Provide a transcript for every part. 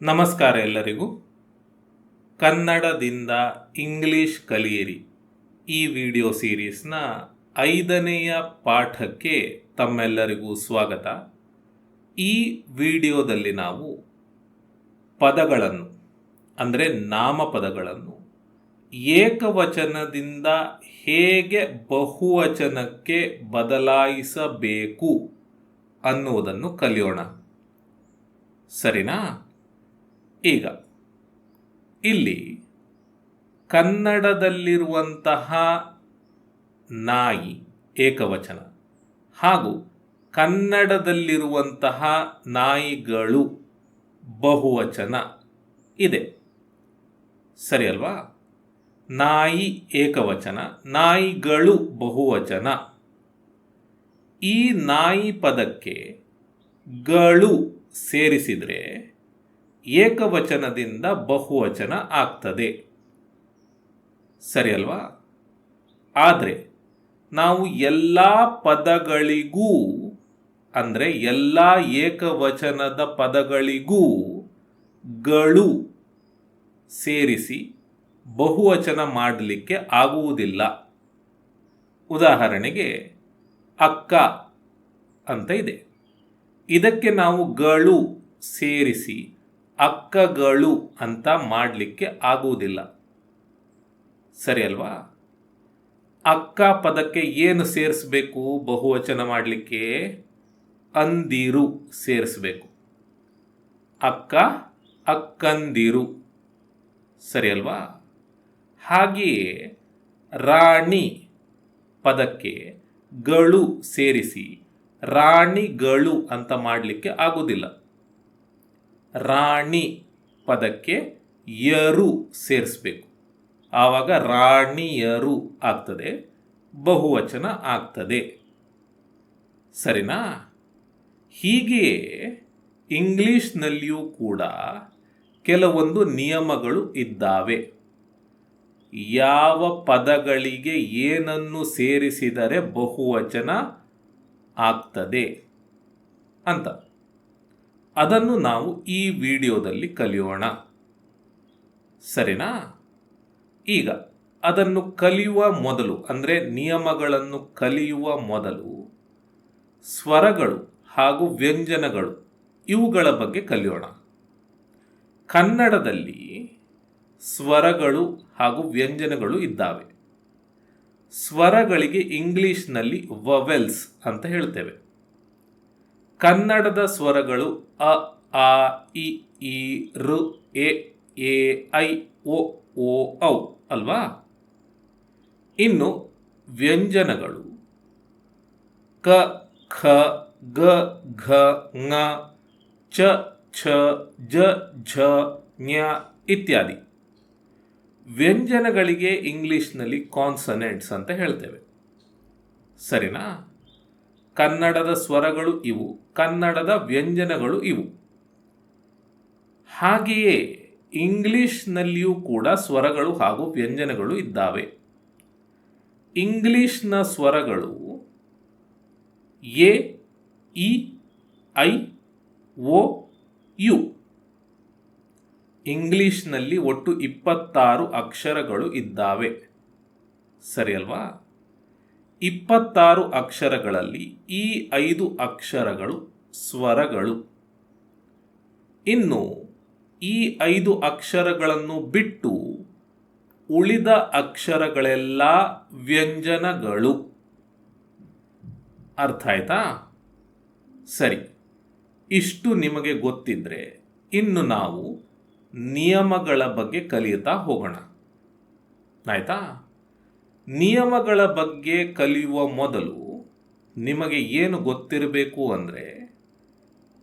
ನಮಸ್ಕಾರ ಎಲ್ಲರಿಗೂ. ಕನ್ನಡದಿಂದ ಇಂಗ್ಲಿಷ್ ಕಲಿಯಿರಿ. ಈ ವಿಡಿಯೋ ಸೀರೀಸ್ನ ಐದನೆಯ ಪಾಠಕ್ಕೆ ತಮ್ಮೆಲ್ಲರಿಗೂ ಸ್ವಾಗತ. ಈ ವಿಡಿಯೋದಲ್ಲಿ ನಾವು ಪದಗಳನ್ನು, ಅಂದರೆ ನಾಮಪದಗಳನ್ನು, ಏಕವಚನದಿಂದ ಹೇಗೆ ಬಹುವಚನಕ್ಕೆ ಬದಲಾಯಿಸಬೇಕು ಅನ್ನುವುದನ್ನು ಕಲಿಯೋಣ. ಸರಿನಾ? ಈಗ, ಇಲ್ಲಿ ಕನ್ನಡದಲ್ಲಿರುವಂತಹ ನಾಯಿ ಏಕವಚನ ಹಾಗೂ ಕನ್ನಡದಲ್ಲಿರುವಂತಹ ನಾಯಿಗಳು ಬಹುವಚನ ಇದೆ. ಸರಿ ಅಲ್ವಾ? ನಾಯಿ ಏಕವಚನ, ನಾಯಿಗಳು ಬಹುವಚನ. ಈ ನಾಯಿ ಪದಕ್ಕೆ ಗಳು ಸೇರಿಸಿದರೆ ಏಕವಚನದಿಂದ ಬಹುವಚನ ಆಗ್ತದೆ. ಸರಿ ಅಲ್ವಾ ಆದರೆ ನಾವು ಎಲ್ಲ ಪದಗಳಿಗೂ, ಅಂದರೆ ಎಲ್ಲ ಏಕವಚನದ ಪದಗಳಿಗೂ ಗಳು ಸೇರಿಸಿ ಬಹುವಚನ ಮಾಡಲಿಕ್ಕೆ ಆಗುವುದಿಲ್ಲ. ಉದಾಹರಣೆಗೆ ಅಕ್ಕ ಅಂತ ಇದೆ. ಇದಕ್ಕೆ ನಾವು ಗಳು ಸೇರಿಸಿ ಅಕ್ಕಗಳು ಅಂತ ಮಾಡಲಿಕ್ಕೆ ಆಗುವುದಿಲ್ಲ. ಸರಿ ಅಲ್ವಾ? ಅಕ್ಕ ಪದಕ್ಕೆ ಏನು ಸೇರಿಸಬೇಕು? ಬಹುವಚನ ಮಾಡಲಿಕ್ಕೆ ಅಂದಿರು ಸೇರಿಸಬೇಕು. ಅಕ್ಕ, ಅಕ್ಕಂದಿರು. ಸರಿ ಅಲ್ವಾ? ಹಾಗೆಯೇ ರಾಣಿ ಪದಕ್ಕೆ ಗಳು ಸೇರಿಸಿ ರಾಣಿಗಳು ಅಂತ ಮಾಡಲಿಕ್ಕೆ ಆಗುವುದಿಲ್ಲ. ರಾಣಿ ಪದಕ್ಕೆ ಯರು ಸೇರಿಸಬೇಕು. ಆವಾಗ ರಾಣಿಯರು ಆಗ್ತದೆ, ಬಹುವಚನ ಆಗ್ತದೆ. ಸರಿನಾ? ಹೀಗೆಯೇ ಇಂಗ್ಲೀಷ್ನಲ್ಲಿಯೂ ಕೂಡ ಕೆಲವೊಂದು ನಿಯಮಗಳು ಇದ್ದಾವೆ. ಯಾವ ಪದಗಳಿಗೆ ಏನನ್ನು ಸೇರಿಸಿದರೆ ಬಹುವಚನ ಆಗ್ತದೆ ಅಂತ. ಅದನ್ನು ನಾವು ಈ ವಿಡಿಯೋದಲ್ಲಿ ಕಲಿಯೋಣ. ಸರಿನಾ? ಈಗ ಅದನ್ನು ಕಲಿಯುವ ಮೊದಲು, ಅಂದರೆ ನಿಯಮಗಳನ್ನು ಕಲಿಯುವ ಮೊದಲು, ಸ್ವರಗಳು ಹಾಗೂ ವ್ಯಂಜನಗಳು ಇವುಗಳ ಬಗ್ಗೆ ಕಲಿಯೋಣ. ಕನ್ನಡದಲ್ಲಿ ಸ್ವರಗಳು ಹಾಗೂ ವ್ಯಂಜನಗಳು ಇದ್ದಾವೆ. ಸ್ವರಗಳಿಗೆ ಇಂಗ್ಲೀಷ್ನಲ್ಲಿ ವವೆಲ್ಸ್ ಅಂತ ಹೇಳ್ತೇವೆ. ಕನ್ನಡದ ಸ್ವರಗಳು ಅ, ಆ, ಇ, ಈ ಋ ಎ ಎ, ಐ, ಒ, ಓ, ಔ, ಅಲ್ವಾ? ಇನ್ನು ವ್ಯಂಜನಗಳು. ಕ, ಖ, ಗ, ಘ ಙ ಚ, ಛ, ಜ, ಝ, ಞ ಇತ್ಯಾದಿ. ವ್ಯಂಜನಗಳಿಗೆ ಇಂಗ್ಲೀಷ್ನಲ್ಲಿ ಕಾನ್ಸನೆಂಟ್ಸ್ ಅಂತ ಹೇಳ್ತೇವೆ. ಸರಿನಾ? ಕನ್ನಡದ ಸ್ವರಗಳು ಇವು. ಕನ್ನಡದ ವ್ಯಂಜನಗಳು ಇವು. ಹಾಗೆಯೇ ಇಂಗ್ಲಿಷ್ನಲ್ಲಿಯೂ ಕೂಡ ಸ್ವರಗಳು ಹಾಗೂ ವ್ಯಂಜನಗಳು ಇದ್ದಾವೆ. ಇಂಗ್ಲಿಷ್ನ ಸ್ವರಗಳು A, E, I, O, U. ಇಂಗ್ಲಿಷ್ನಲ್ಲಿ ಒಟ್ಟು ಇಪ್ಪತ್ತಾರು ಅಕ್ಷರಗಳು ಇದ್ದಾವೆ. ಸರಿ ಅಲ್ವಾ ಇಪ್ಪತ್ತಾರು ಅಕ್ಷರಗಳಲ್ಲಿ ಈ ಐದು ಅಕ್ಷರಗಳು ಸ್ವರಗಳು. ಇನ್ನು ಈ ಐದು ಅಕ್ಷರಗಳನ್ನು ಬಿಟ್ಟು ಉಳಿದ ಅಕ್ಷರಗಳೆಲ್ಲ ವ್ಯಂಜನಗಳು. ಅರ್ಥ ಆಯ್ತಾ? ಸರಿ. ಇಷ್ಟು ನಿಮಗೆ ಗೊತ್ತಿದ್ರೆ ಇನ್ನು ನಾವು ನಿಯಮಗಳ ಬಗ್ಗೆ ಕಲಿಯುತ್ತಾ ಹೋಗೋಣ. ಆಯ್ತಾ? ನಿಯಮಗಳ ಬಗ್ಗೆ ಕಲಿಯುವ ಮೊದಲು ನಿಮಗೆ ಏನು ಗೊತ್ತಿರಬೇಕು ಅಂದರೆ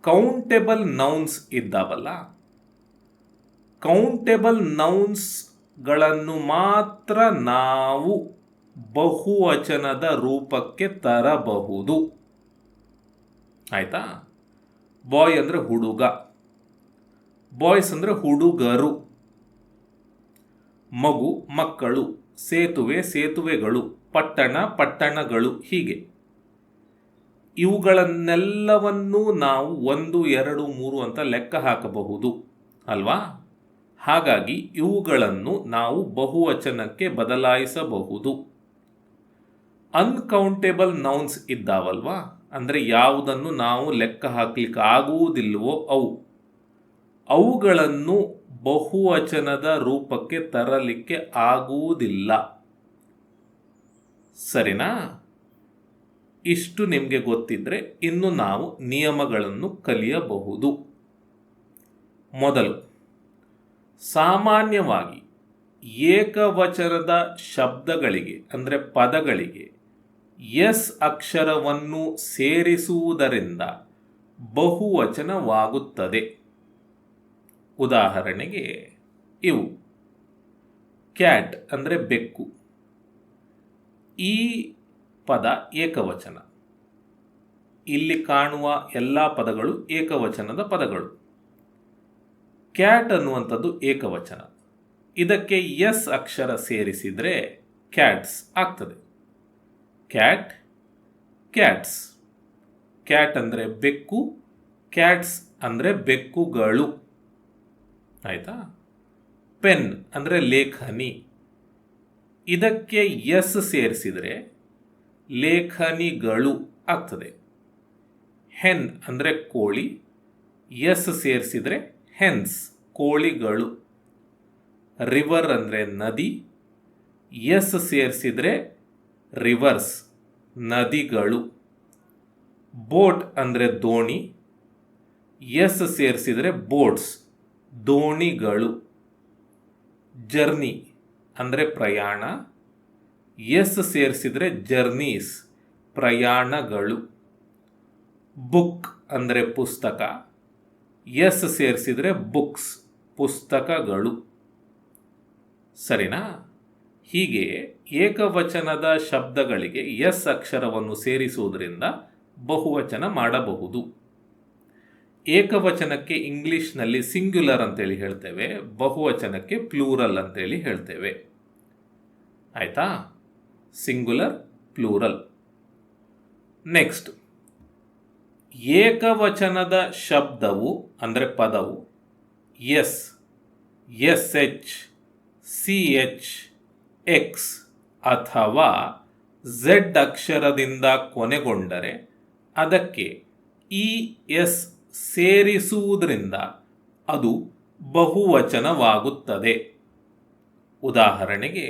ಕೌಂಟೆಬಲ್ ನೌನ್ಸ್ ಇದ್ದಾವಲ್ಲ ಕೌಂಟೆಬಲ್ ನೌನ್ಸ್ಗಳನ್ನು ಮಾತ್ರ ನಾವು ಬಹುವಚನದ ರೂಪಕ್ಕೆ ತರಬಹುದು. ಆಯ್ತಾ? ಬಾಯ್ ಅಂದರೆ ಹುಡುಗ ಬಾಯ್ಸ್ ಅಂದರೆ ಹುಡುಗರು, ಮಗು ಮಕ್ಕಳು, ಸೇತುವೆ ಸೇತುವೆಗಳು, ಪಟ್ಟಣ ಪಟ್ಟಣಗಳು ಹೀಗೆ. ಇವುಗಳನ್ನೆಲ್ಲವನ್ನೂ ನಾವು ಒಂದು, ಎರಡು, ಮೂರು ಅಂತ ಲೆಕ್ಕ ಹಾಕಬಹುದು, ಅಲ್ವಾ? ಹಾಗಾಗಿ ಇವುಗಳನ್ನು ನಾವು ಬಹುವಚನಕ್ಕೆ ಬದಲಾಯಿಸಬಹುದು. ಅನ್ಕೌಂಟೇಬಲ್ ನೌನ್ಸ್ ಇದ್ದಾವಲ್ವಾ? ಅಂದರೆ ಯಾವುದನ್ನು ನಾವು ಲೆಕ್ಕ ಹಾಕಲಿಕ್ಕೆ ಆಗುವುದಿಲ್ಲವೋ ಅವು. ಅವುಗಳನ್ನು ಬಹುವಚನದ ರೂಪಕ್ಕೆ ತರಲಿಕ್ಕೆ ಆಗುವುದಿಲ್ಲ. ಸರಿನಾ? ಇಷ್ಟು ನಿಮಗೆ ಗೊತ್ತಿದ್ದರೆ ಇನ್ನು ನಾವು ನಿಯಮಗಳನ್ನು ಕಲಿಯಬಹುದು. ಮೊದಲು, ಸಾಮಾನ್ಯವಾಗಿ ಏಕವಚನದ ಶಬ್ದಗಳಿಗೆ, ಅಂದರೆ ಪದಗಳಿಗೆ ಎಸ್ ಅಕ್ಷರವನ್ನು ಸೇರಿಸುವುದರಿಂದ ಬಹುವಚನವಾಗುತ್ತದೆ. ಉದಾಹರಣೆಗೆ, ಇವು ಕ್ಯಾಟ್ ಅಂದರೆ ಬೆಕ್ಕು. ಈ ಪದ ಏಕವಚನ. ಇಲ್ಲಿ ಕಾಣುವ ಎಲ್ಲ ಪದಗಳು ಏಕವಚನದ ಪದಗಳು. ಕ್ಯಾಟ್ ಅನ್ನುವಂಥದ್ದು ಏಕವಚನ. ಇದಕ್ಕೆ ಎಸ್ ಅಕ್ಷರ ಸೇರಿಸಿದರೆ ಕ್ಯಾಟ್ಸ್ ಆಗ್ತದೆ. ಕ್ಯಾಟ್ ಕ್ಯಾಟ್ಸ್ ಕ್ಯಾಟ್ ಅಂದರೆ ಬೆಕ್ಕು ಕ್ಯಾಟ್ಸ್ ಅಂದರೆ ಬೆಕ್ಕುಗಳು. ಆಯಿತಾ? ಪೆನ್ ಅಂದರೆ ಲೇಖನಿ. ಇದಕ್ಕೆ ಎಸ್ ಸೇರಿಸಿದರೆ ಲೇಖನಿಗಳು ಆಗ್ತದೆ. ಹೆನ್ ಅಂದರೆ ಕೋಳಿ, ಎಸ್ ಸೇರಿಸಿದರೆ ಹೆನ್ಸ್, ಕೋಳಿಗಳು. ರಿವರ್ ಅಂದರೆ ನದಿ, ಎಸ್ ಸೇರಿಸಿದರೆ ರಿವರ್ಸ್, ನದಿಗಳು. ಬೋಟ್ ಅಂದರೆ ದೋಣಿ, ಎಸ್ ಸೇರಿಸಿದರೆ ಬೋಟ್ಸ್, ದೋಣಿಗಳು. ಜರ್ನಿ ಅಂದರೆ ಪ್ರಯಾಣ. ಎಸ್ ಸೇರಿಸಿದರೆ ಜರ್ನೀಸ್, ಪ್ರಯಾಣಗಳು. ಬುಕ್ ಅಂದರೆ ಪುಸ್ತಕ. ಎಸ್ ಸೇರಿಸಿದರೆ ಬುಕ್ಸ್, ಪುಸ್ತಕಗಳು. ಸರಿನಾ? ಹೀಗೆ ಏಕವಚನದ ಶಬ್ದಗಳಿಗೆ ಎಸ್ ಅಕ್ಷರವನ್ನು ಸೇರಿಸುವುದರಿಂದ ಬಹುವಚನ ಮಾಡಬಹುದು. ಏಕವಚನಕ್ಕೆ ಇಂಗ್ಲೀಷ್ನಲ್ಲಿ ಸಿಂಗ್ಯುಲರ್ ಅಂತೇಳಿ ಹೇಳ್ತೇವೆ, ಬಹುವಚನಕ್ಕೆ ಪ್ಲೂರಲ್ ಅಂತೇಳಿ ಹೇಳ್ತೇವೆ. ಆಯಿತಾ? Singular plural. ನೆಕ್ಸ್ಟ್, ಏಕವಚನದ ಶಬ್ದವು ಅಂದರೆ ಪದವು, S S H, C H, X ಅಥವಾ ಝೆಡ್ ಅಕ್ಷರದಿಂದ ಕೊನೆಗೊಂಡರೆ ಅದಕ್ಕೆ ಇ ಎಸ್ ಸೇರಿಸುವುದರಿಂದ ಅದು ಬಹುವಚನವಾಗುತ್ತದೆ. ಉದಾಹರಣೆಗೆ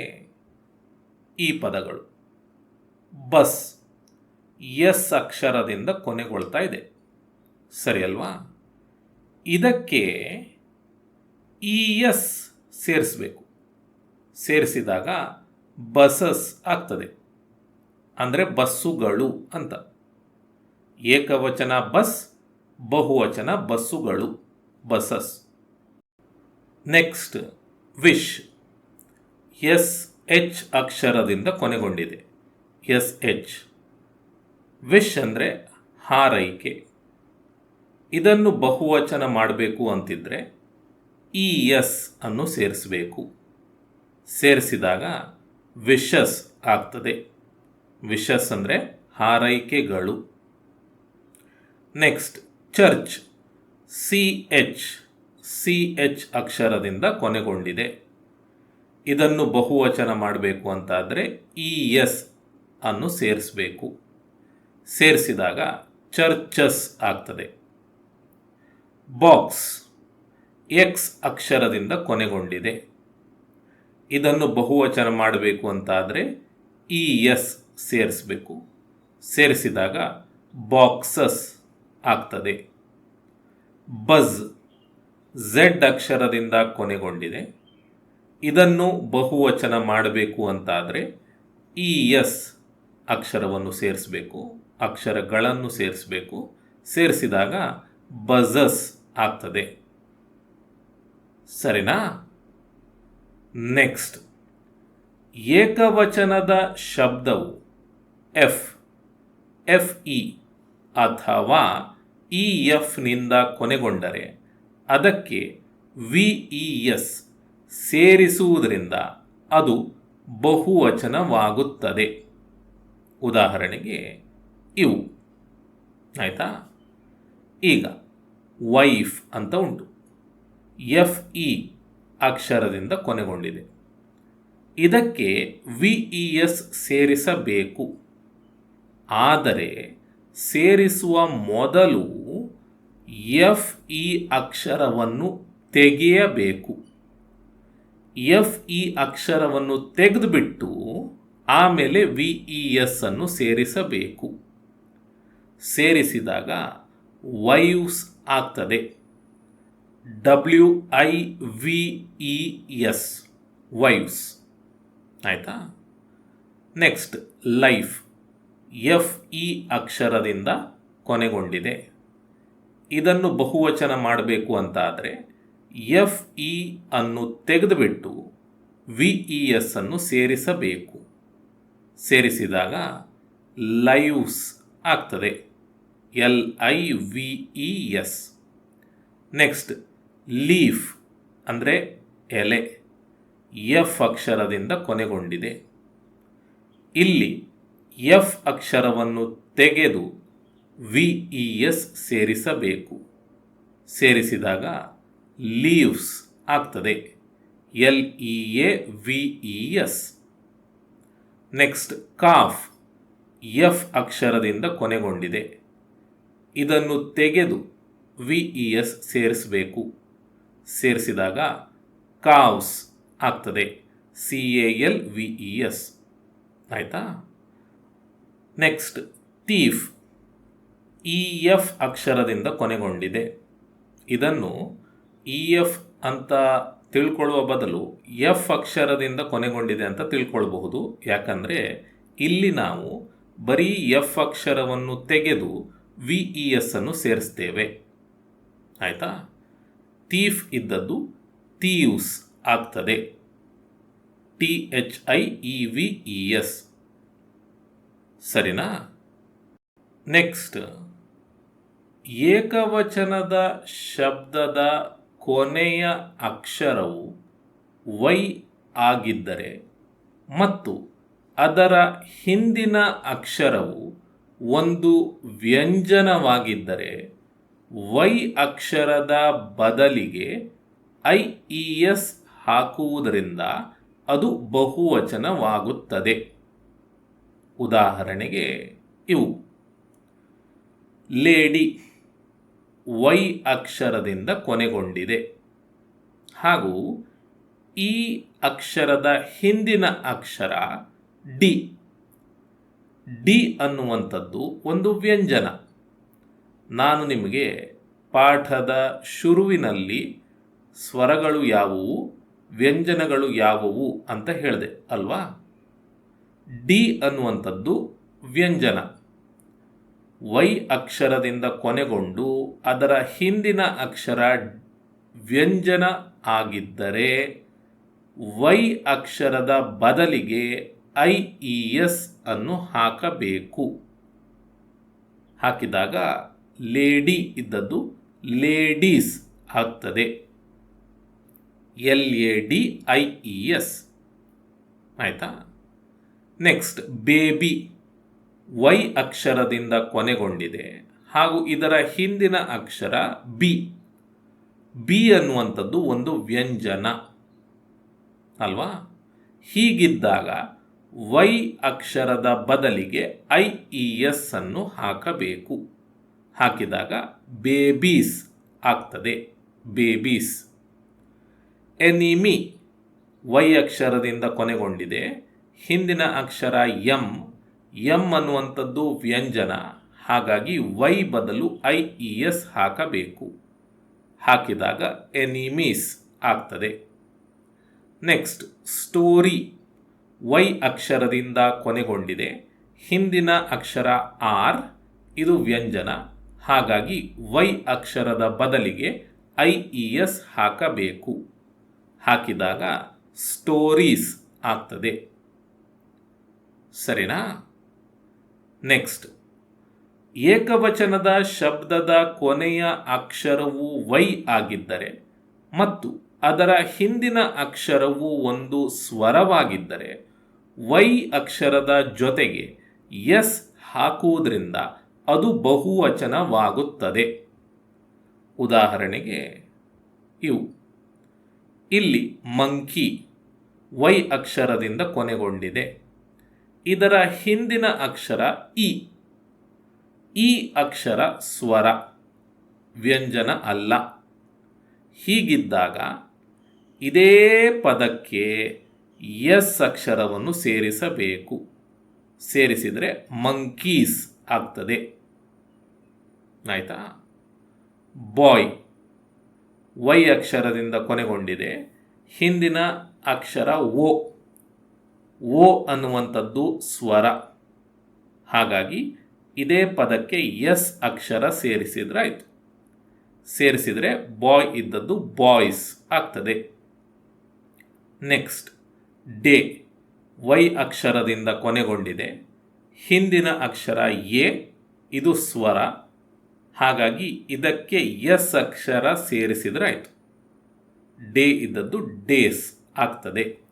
ಈ ಪದಗಳು. ಬಸ್ ಎಸ್ ಅಕ್ಷರದಿಂದ ಕೊನೆಗೊಳ್ತಾ ಇದೆ. ಸರಿ ಅಲ್ವಾ? ಇದಕ್ಕೆ ಇ ಎಸ್ ಸೇರಿಸಬೇಕು. ಸೇರಿಸಿದಾಗ ಬಸಸ್ ಆಗ್ತದೆ. ಅಂದರೆ ಬಸ್ಸುಗಳು ಅಂತ. ಏಕವಚನ ಬಸ್, ಬಹುವಚನ ಬಸ್ಸುಗಳು buses next wish. S H ಅಕ್ಷರದಿಂದ ಕೊನೆಗೊಂಡಿದೆ. S H. ವಿಶ್ ಅಂದರೆ ಹಾರೈಕೆ. ಇದನ್ನು ಬಹುವಚನ ಮಾಡಬೇಕು ಅಂತಿದ್ರೆ ಇ ಎಸ್ ಅನ್ನು ಸೇರಿಸಬೇಕು. ಸೇರಿಸಿದಾಗ ವಿಶಸ್ ಆಗ್ತದೆ. ವಿಶಸ್ ಅಂದರೆ ಹಾರೈಕೆಗಳು. Next church. C H. C H ಅಕ್ಷರದಿಂದ ಕೊನೆಗೊಂಡಿದೆ. ಇದನ್ನು ಬಹುವಚನ ಮಾಡಬೇಕು ಅಂತಾದರೆ ಇ ಎಸ್ ಅನ್ನು ಸೇರಿಸಬೇಕು. ಸೇರಿಸಿದಾಗ ಚರ್ಚಸ್ ಆಗ್ತದೆ. ಬಾಕ್ಸ್ ಎಕ್ಸ್ ಅಕ್ಷರದಿಂದ ಕೊನೆಗೊಂಡಿದೆ. ಇದನ್ನು ಬಹುವಚನ ಮಾಡಬೇಕು ಅಂತಾದರೆ ಇ ಎಸ್ ಸೇರಿಸಬೇಕು. ಸೇರಿಸಿದಾಗ ಬಾಕ್ಸಸ್ ಆಗ್ತದೆ. ಬಜ್ ಝೆಡ್ ಅಕ್ಷರದಿಂದ ಕೊನೆಗೊಂಡಿದೆ. ಇದನ್ನು ಬಹುವಚನ ಮಾಡಬೇಕು ಅಂತಾದರೆ ಈ ಎಸ್ ಅಕ್ಷರವನ್ನು ಸೇರಿಸಬೇಕು, ಅಕ್ಷರಗಳನ್ನು ಸೇರಿಸಬೇಕು. ಸೇರಿಸಿದಾಗ ಬಜಸ್ ಆಗ್ತದೆ. ಸರಿನಾ? ನೆಕ್ಸ್ಟ್. ಏಕವಚನದ ಶಬ್ದವು ಎಫ್ ಎಫ್ ಇ ಅಥವಾ ಇ ಎಫ್ನಿಂದ ಕೊನೆಗೊಂಡರೆ ಅದಕ್ಕೆ ವಿ ಇ ಎಸ್ ಸೇರಿಸುವುದರಿಂದ ಅದು ಬಹುವಚನವಾಗುತ್ತದೆ. ಉದಾಹರಣೆಗೆ ಇವು. ಆಯಿತಾ? ಈಗ ವೈಫ್ ಅಂತ ಉಂಟು. ಎಫ್ ಇ ಅಕ್ಷರದಿಂದ ಕೊನೆಗೊಂಡಿದೆ. ಇದಕ್ಕೆ ವಿ ಇ ಎಸ್ ಸೇರಿಸಬೇಕು. ಆದರೆ ಸೇರಿಸುವ ಮೊದಲು ಎಫ್ ಇ ಅಕ್ಷರವನ್ನು ತೆಗೆಯಬೇಕು. ಎಫ್ ಇ ಅಕ್ಷರವನ್ನು ತೆಗೆದುಬಿಟ್ಟು ಆಮೇಲೆ ವಿ ಇ ಎಸ್ ಅನ್ನು ಸೇರಿಸಬೇಕು. ಸೇರಿಸಿದಾಗ ವೈವ್ಸ್ ಆಗ್ತದೆ. W I V E S wives. ಆಯಿತಾ? ನೆಕ್ಸ್ಟ್ ಲೈಫ್ ಎಫ್ ಇ ಅಕ್ಷರದಿಂದ ಕೊನೆಗೊಂಡಿದೆ. ಇದನ್ನು ಬಹುವಚನ ಮಾಡಬೇಕು ಅಂತಾದರೆ ಎಫ್ ಇ ಅನ್ನು ತೆಗೆದುಬಿಟ್ಟು ವಿ ಇ ಎಸ್ ಅನ್ನು ಸೇರಿಸಬೇಕು. ಸೇರಿಸಿದಾಗ ಲೈವ್ಸ್ ಆಗ್ತದೆ. L I V E S. Next, leaf ಅಂದರೆ ಎಲೆ. ಎಫ್ ಅಕ್ಷರದಿಂದ ಕೊನೆಗೊಂಡಿದೆ. ಇಲ್ಲಿ ಎಫ್ ಅಕ್ಷರವನ್ನು ತೆಗೆದು ವಿ ಇ ಎಸ್ ಸೇರಿಸಬೇಕು. ಸೇರಿಸಿದಾಗ ಲೀವ್ಸ್ ಆಗ್ತದೆ. L E A V E S next calf F ಅಕ್ಷರದಿಂದ ಕೊನೆಗೊಂಡಿದೆ. ಇದನ್ನು ತೆಗೆದು ವಿ ಇ ಎಸ್ ಸೇರಿಸಬೇಕು. ಸೇರಿಸಿದಾಗ ಕಾವ್ಸ್ ಆಗ್ತದೆ. C A L V E S ಆಯಿತಾ? ನೆಕ್ಸ್ಟ್ ತೀಫ್ ಇ ಎಫ್ ಅಕ್ಷರದಿಂದ ಕೊನೆಗೊಂಡಿದೆ. ಇದನ್ನು ಇ ಎಫ್ ಅಂತ ತಿಳ್ಕೊಳ್ಳುವ ಬದಲು ಎಫ್ ಅಕ್ಷರದಿಂದ ಕೊನೆಗೊಂಡಿದೆ ಅಂತ ತಿಳ್ಕೊಳ್ಬಹುದು. ಯಾಕಂದರೆ ಇಲ್ಲಿ ನಾವು ಬರೀ ಎಫ್ ಅಕ್ಷರವನ್ನು ತೆಗೆದು ವಿ ಇ ಎಸ್ ಅನ್ನು ಸೇರಿಸ್ತೇವೆ. ಆಯಿತಾ? ತೀಫ್ ಇದ್ದದ್ದು ತೀವ್ಸ್ ಆಗ್ತದೆ. T H I E V E S ಸರಿನಾ? ನೆಕ್ಸ್ಟ್ ಏಕವಚನದ ಶಬ್ದದ ಕೊನೆಯ ಅಕ್ಷರವು ವೈ ಆಗಿದ್ದರೆ ಮತ್ತು ಅದರ ಹಿಂದಿನ ಅಕ್ಷರವು ಒಂದು ವ್ಯಂಜನವಾಗಿದ್ದರೆ ವೈ ಅಕ್ಷರದ ಬದಲಿಗೆ ಐ ಇ ಎಸ್ ಹಾಕುವುದರಿಂದ ಅದು ಬಹುವಚನವಾಗುತ್ತದೆ. ಉದಾಹರಣೆಗೆ ಇವು. ಲೇಡಿ. ವೈ ಅಕ್ಷರದಿಂದ ಕೊನೆಗೊಂಡಿದೆ. ಹಾಗೂ ಈ ಅಕ್ಷರದ ಹಿಂದಿನ ಅಕ್ಷರ ಡಿ. ಡಿ ಅನ್ನುವಂಥದ್ದು ಒಂದು ವ್ಯಂಜನ. ನಾನು ನಿಮಗೆ ಪಾಠದ ಶುರುವಿನಲ್ಲಿ ಸ್ವರಗಳು ಯಾವುವು, ವ್ಯಂಜನಗಳು ಯಾವುವು ಅಂತ ಹೇಳಿದೆ, ಅಲ್ವಾ? ಡಿ ಅನ್ನುವಂಥದ್ದು ವ್ಯಂಜನ. ವೈ ಅಕ್ಷರದಿಂದ ಕೊನೆಗೊಂಡು ಅದರ ಹಿಂದಿನ ಅಕ್ಷರ ವ್ಯಂಜನ ಆಗಿದ್ದರೆ ವೈ ಅಕ್ಷರದ ಬದಲಿಗೆ ಐ ಇ ಎಸ್ ಅನ್ನು ಹಾಕಬೇಕು. ಹಾಕಿದಾಗ ಲೇಡಿ ಇದ್ದದ್ದು ಲೇಡೀಸ್ ಆಗ್ತದೆ. L A D I E S. ಆಯಿತಾ? Next, baby. ವೈ ಅಕ್ಷರದಿಂದ ಕೊನೆಗೊಂಡಿದೆ ಹಾಗೂ ಇದರ ಹಿಂದಿನ ಅಕ್ಷರ ಬಿ. ಬಿ ಅನ್ನುವಂಥದ್ದು ಒಂದು ವ್ಯಂಜನ. ಅಲ್ವಾ? ಹೀಗಿದ್ದಾಗ ವೈ ಅಕ್ಷರದ ಬದಲಿಗೆ ಐ, ಇ, ಎಸ್ ಅನ್ನು ಹಾಕಬೇಕು. ಹಾಕಿದಾಗ ಬೇಬೀಸ್ ಆಗ್ತದೆ. ಬೇಬೀಸ್. ಎನಿಮಿ ವೈ ಅಕ್ಷರದಿಂದ ಕೊನೆಗೊಂಡಿದೆ. ಹಿಂದಿನ ಅಕ್ಷರ ಎಂ ಎಂ ಅನ್ನುವಂಥದ್ದು ವ್ಯಂಜನ. ಹಾಗಾಗಿ ವೈ ಬದಲು ಐ ಇ ಎಸ್ ಹಾಕಬೇಕು. ಹಾಕಿದಾಗ ಎನಿಮೀಸ್ ಆಗ್ತದೆ. Next, story. ವೈ ಅಕ್ಷರದಿಂದ ಕೊನೆಗೊಂಡಿದೆ. ಹಿಂದಿನ ಅಕ್ಷರ ಆರ್, ಇದು ವ್ಯಂಜನ. ಹಾಗಾಗಿ ವೈ ಅಕ್ಷರದ ಬದಲಿಗೆ ಐ ಇ ಎಸ್ ಹಾಕಬೇಕು. ಹಾಕಿದಾಗ ಸ್ಟೋರೀಸ್ ಆಗ್ತದೆ. ಸರಿನಾ? ನೆಕ್ಸ್ಟ್ ಏಕವಚನದ ಶಬ್ದದ ಕೊನೆಯ ಅಕ್ಷರವು ವೈ ಆಗಿದ್ದರೆ ಮತ್ತು ಅದರ ಹಿಂದಿನ ಅಕ್ಷರವು ಒಂದು ಸ್ವರವಾಗಿದ್ದರೆ ವೈ ಅಕ್ಷರದ ಜೊತೆಗೆ ಎಸ್ ಹಾಕುವುದರಿಂದ ಅದು ಬಹುವಚನವಾಗುತ್ತದೆ. ಉದಾಹರಣೆಗೆ, ಇವು. ಇಲ್ಲಿ ಮಂಕಿ ವೈ ಅಕ್ಷರದಿಂದ ಕೊನೆಗೊಂಡಿದೆ. ಇದರ ಹಿಂದಿನ ಅಕ್ಷರ ಇ. ಈ ಅಕ್ಷರ ಸ್ವರ, ವ್ಯಂಜನ ಅಲ್ಲ. ಹೀಗಿದ್ದಾಗ ಇದೇ ಪದಕ್ಕೆ ಎಸ್ ಅಕ್ಷರವನ್ನು ಸೇರಿಸಬೇಕು. ಸೇರಿಸಿದರೆ ಮಂಕೀಸ್ ಆಗ್ತದೆ. ಆಯಿತಾ? ಬಾಯ್. ವೈ ಅಕ್ಷರದಿಂದ ಕೊನೆಗೊಂಡಿದೆ. ಹಿಂದಿನ ಅಕ್ಷರ ಓ. ಓ ಅನ್ನುವಂಥದ್ದು ಸ್ವರ. ಹಾಗಾಗಿ ಇದೇ ಪದಕ್ಕೆ ಎಸ್ ಅಕ್ಷರ ಸೇರಿಸಿದ್ರೆ ಆಯಿತು ಸೇರಿಸಿದರೆ ಬಾಯ್ ಇದ್ದದ್ದು ಬಾಯ್ಸ್ ಆಗ್ತದೆ. Next, day. ವೈ ಅಕ್ಷರದಿಂದ ಕೊನೆಗೊಂಡಿದೆ. ಹಿಂದಿನ ಅಕ್ಷರ ಎ, ಇದು ಸ್ವರ. ಹಾಗಾಗಿ ಇದಕ್ಕೆ ಎಸ್ ಅಕ್ಷರ ಸೇರಿಸಿದರೆ ಆಯಿತು ಡೇ ಇದ್ದದ್ದು ಡೇಸ್ ಆಗ್ತದೆ.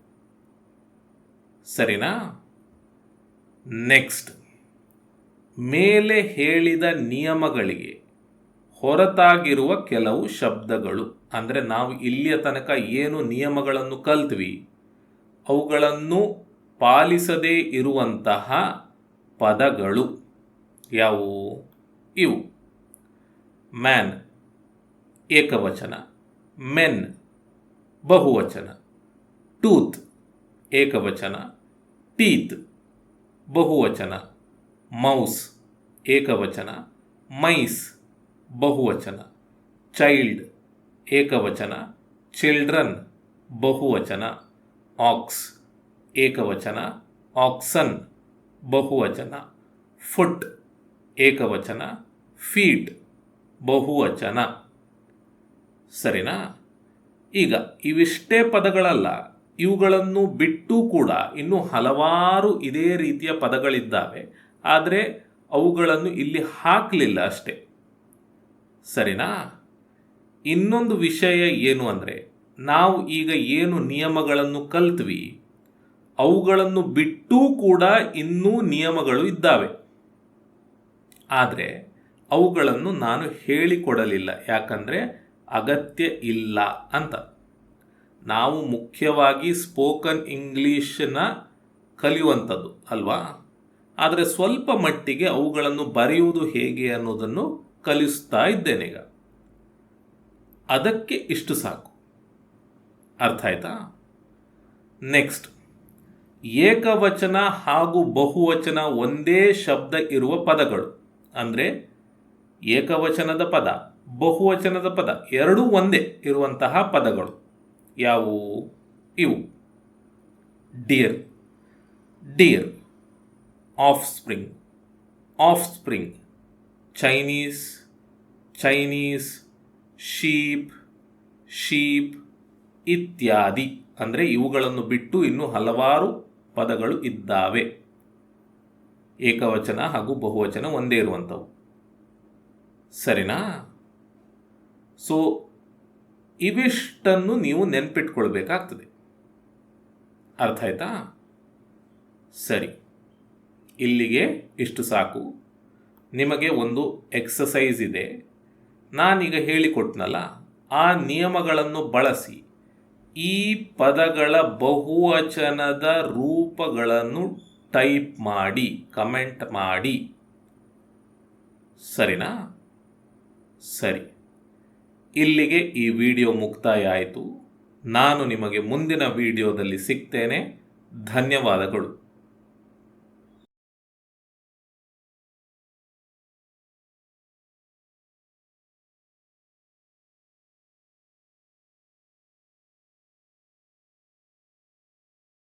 ಸರಿನಾ? ನೆಕ್ಸ್ಟ್ ಮೇಲೆ ಹೇಳಿದ ನಿಯಮಗಳಿಗೆ ಹೊರತಾಗಿರುವ ಕೆಲವು ಶಬ್ದಗಳು. ಅಂದರೆ ನಾವು ಇಲ್ಲಿಯ ತನಕ ಏನು ನಿಯಮಗಳನ್ನು ಕಲ್ತ್ವಿ? ಅವುಗಳನ್ನು ಪಾಲಿಸದೇ ಇರುವಂತಹ ಪದಗಳು ಯಾವುವು? ಇವು. ಮ್ಯಾನ್ ಏಕವಚನ. ಮೆನ್ ಬಹುವಚನ. ಟೂತ್ ಏಕವಚನ. ಟೀತ್ ಬಹುವಚನ, ಮೌಸ್, ಏಕವಚನ, ಮೈಸ್, ಬಹುವಚನ, ಚೈಲ್ಡ್, ಏಕವಚನ, ಚಿಲ್ಡ್ರನ್, ಬಹುವಚನ, ಆಕ್ಸ್, ಏಕವಚನ, ಆಕ್ಸನ್, ಬಹುವಚನ, ಫುಟ್, ಏಕವಚನ, ಫೀಟ್, ಬಹುವಚನ. ಸರಿನಾ? ಈಗ ಇವಿಷ್ಟೇ ಪದಗಳಲ್ಲ. ಇವುಗಳನ್ನು ಬಿಟ್ಟು ಕೂಡ ಇನ್ನೂ ಹಲವಾರು ಇದೇ ರೀತಿಯ ಪದಗಳಿದ್ದಾವೆ. ಆದರೆ ಅವುಗಳನ್ನು ಇಲ್ಲಿ ಹಾಕಲಿಲ್ಲ ಅಷ್ಟೇ. ಸರಿನಾ? ಇನ್ನೊಂದು ವಿಷಯ ಏನು ಅಂದರೆ, ನಾವು ಈಗ ಏನು ನಿಯಮಗಳನ್ನು ಕಲ್ತ್ವಿ, ಅವುಗಳನ್ನು ಬಿಟ್ಟೂ ಕೂಡ ಇನ್ನೂ ನಿಯಮಗಳು ಇದ್ದಾವೆ. ಆದರೆ ಅವುಗಳನ್ನು ನಾನು ಹೇಳಿಕೊಡಲಿಲ್ಲ. ಯಾಕಂದರೆ ಅಗತ್ಯ ಇಲ್ಲ ಅಂತ. ನಾವು ಮುಖ್ಯವಾಗಿ ಸ್ಪೋಕನ್ ಇಂಗ್ಲೀಷನ್ನ ಕಲಿಯುವಂಥದ್ದು, ಅಲ್ವಾ? ಆದರೆ ಸ್ವಲ್ಪ ಮಟ್ಟಿಗೆ ಅವುಗಳನ್ನು ಬರೆಯುವುದು ಹೇಗೆ ಅನ್ನೋದನ್ನು ಕಲಿಸ್ತಾ ಇದ್ದೇನೆ ಈಗ. ಅದಕ್ಕೆ ಇಷ್ಟು ಸಾಕು. ಅರ್ಥ ಆಯ್ತಾ? ನೆಕ್ಸ್ಟ್. ಏಕವಚನ ಹಾಗೂ ಬಹುವಚನ ಒಂದೇ ಶಬ್ದ ಇರುವ ಪದಗಳು. ಅಂದರೆ ಏಕವಚನದ ಪದ, ಬಹುವಚನದ ಪದ ಎರಡೂ ಒಂದೇ ಇರುವಂತಹ ಪದಗಳು. ಯಾವುವು? ಇವು. Deer deer offspring offspring Chinese Chinese sheep sheep ಇತ್ಯಾದಿ. ಅಂದರೆ ಇವುಗಳನ್ನು ಬಿಟ್ಟು ಇನ್ನೂ ಹಲವಾರು ಪದಗಳು ಇದ್ದಾವೆ. ಏಕವಚನ ಹಾಗೂ ಬಹುವಚನ ಒಂದೇ ಇರುವಂಥವು. ಸರಿನಾ? ಸೊ ಇವಿಷ್ಟನ್ನು ನೀವು ನೆನ್ಪಿಟ್ಕೊಳ್ಬೇಕಾಗ್ತದೆ. ಅರ್ಥ ಆಯ್ತಾ? ಸರಿ. ಇಲ್ಲಿಗೆ ಇಷ್ಟು ಸಾಕು. ನಿಮಗೆ ಒಂದು ಎಕ್ಸಸೈಸ್ ಇದೆ. ನಾನೀಗ ಹೇಳಿಕೊಟ್ನಲ್ಲ, ಆ ನಿಯಮಗಳನ್ನು ಬಳಸಿ ಈ ಪದಗಳ ಬಹುವಚನದ ರೂಪಗಳನ್ನು ಟೈಪ್ ಮಾಡಿ, ಕಮೆಂಟ್ ಮಾಡಿ. ಸರಿನಾ? ಸರಿ. ಇಲ್ಲಿಗೆ ಈ ವಿಡಿಯೋ ಮುಕ್ತಾಯ ಆಯಿತು. ನಾನು ನಿಮಗೆ ಮುಂದಿನ ವಿಡಿಯೋದಲ್ಲಿ ಸಿಗ್ತೇನೆ. ಧನ್ಯವಾದಗಳು.